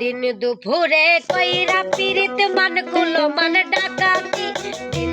দিন দুপুরে কইরা পিরিত মান কুলো মান ডাকাতি। দিন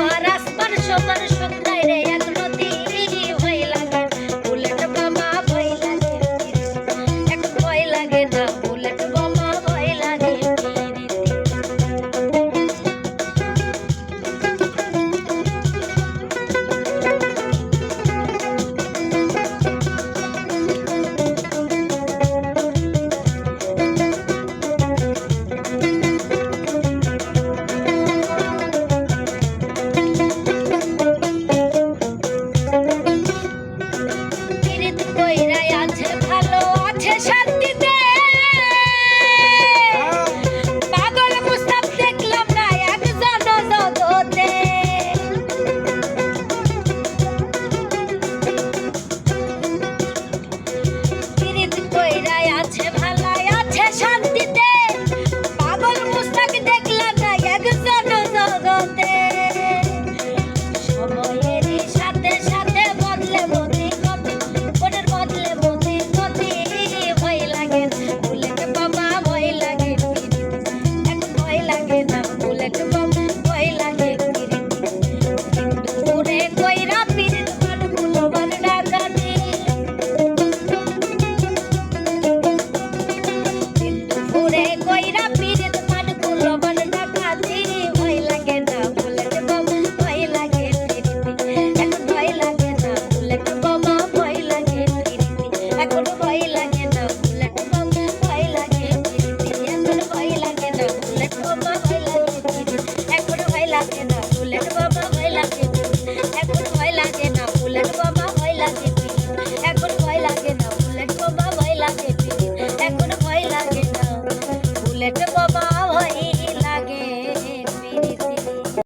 পরাস্পর সমান সুন্দর